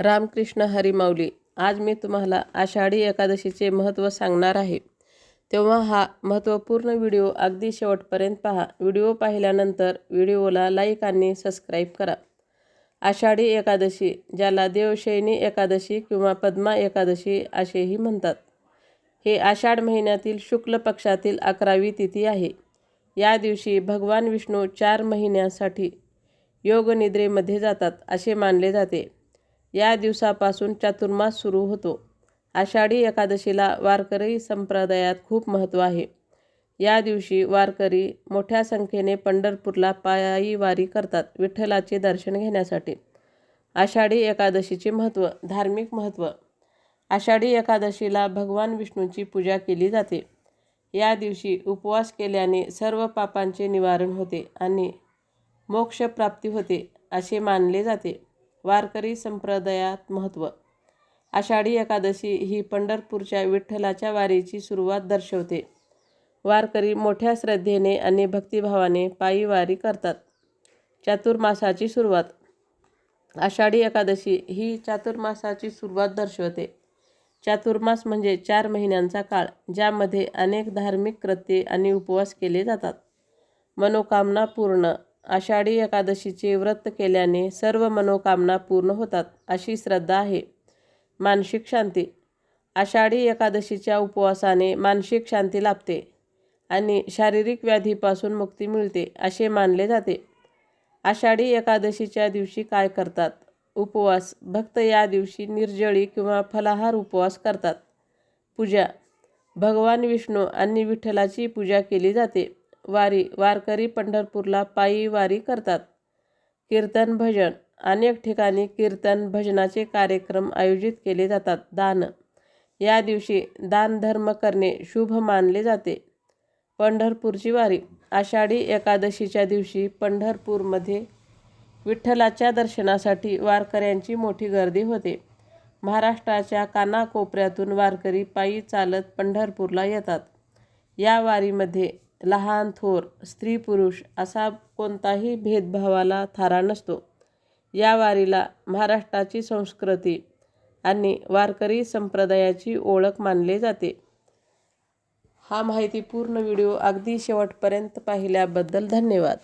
रामकृष्ण हरिमाऊली आज मी तुम्हाला आषाढी एकादशीचे महत्त्व सांगणार आहे. तेव्हा हा महत्त्वपूर्ण व्हिडिओ अगदी शेवटपर्यंत पहा. व्हिडिओ पाहिल्यानंतर व्हिडिओला लाईक आणि सबस्क्राईब करा. आषाढी एकादशी ज्याला देवशयनी एकादशी किंवा पद्मा एकादशी असेही म्हणतात हे आषाढ महिन्यातील शुक्ल पक्षातील अकरावी तिथी आहे. या दिवशी भगवान विष्णू चार महिन्यासाठी योगनिद्रेमध्ये जातात असे मानले जाते. या दिवसापासून चातुर्मास सुरू होतो. आषाढी एकादशीला वारकरी संप्रदायात खूप महत्त्व आहे. या दिवशी वारकरी मोठ्या संख्येने पंढरपूरला पायी वारी करतात विठ्ठलाचे दर्शन घेण्यासाठी. आषाढी एकादशीचे महत्त्व धार्मिक महत्त्व. आषाढी एकादशीला भगवान विष्णूची पूजा केली जाते. या दिवशी उपवास केल्याने सर्व पापांचे निवारण होते आणि मोक्षप्राप्ती होते असे मानले जाते. वारकरी संप्रदायात महत्त्व. आषाढी एकादशी ही पंढरपूरच्या विठ्ठलाच्या वारीची सुरुवात दर्शवते. वारकरी मोठ्या श्रद्धेने आणि भक्तिभावाने पायी वारी करतात. चातुर्मासाची सुरुवात. आषाढी एकादशी ही चातुर्मासाची सुरुवात दर्शवते. चातुर्मास म्हणजे चार महिन्यांचा काळ ज्यामध्ये अनेक धार्मिक कृत्ये आणि उपवास केले जातात. मनोकामना पूर्ण आषाढी एकादशीचे व्रत केल्याने सर्व मनोकामना पूर्ण होतात अशी श्रद्धा आहे. मानसिक शांती. आषाढी एकादशीच्या उपवासाने मानसिक शांती लाभते आणि शारीरिक व्याधीपासून मुक्ती मिळते असे मानले जाते. आषाढी एकादशीच्या दिवशी काय करतात? उपवास. भक्त या दिवशी निर्जळी किंवा फलाहार उपवास करतात. पूजा. भगवान विष्णू आणि विठ्ठलाची पूजा केली जाते. वारी वारकरी पंढरपूरला पायी वारी करतात. कीर्तन भजन अनेक ठिकाणी कीर्तन भजनाचे कार्यक्रम आयोजित केले जातात. दान या दिवशी दान धर्म करणे शुभ मानले जाते. पंढरपूरची वारी आषाढी एकादशीच्या दिवशी पंढरपूरमध्ये विठ्ठलाच्या दर्शनासाठी वारकऱ्यांची मोठी गर्दी होते. महाराष्ट्राच्या कानाकोपऱ्यातून वारकरी पायी चालत पंढरपूरला येतात. या वारीमध्ये लहान थोर स्त्री पुरुष असा कोणताही भेदभावाला थारा नसतो. या वारीला महाराष्ट्राची संस्कृती आणि वारकरी संप्रदायाची ओळख मानले जाते. हा माहितीपूर्ण व्हिडिओ अगदी शेवटपर्यंत पाहिल्याबद्दल धन्यवाद.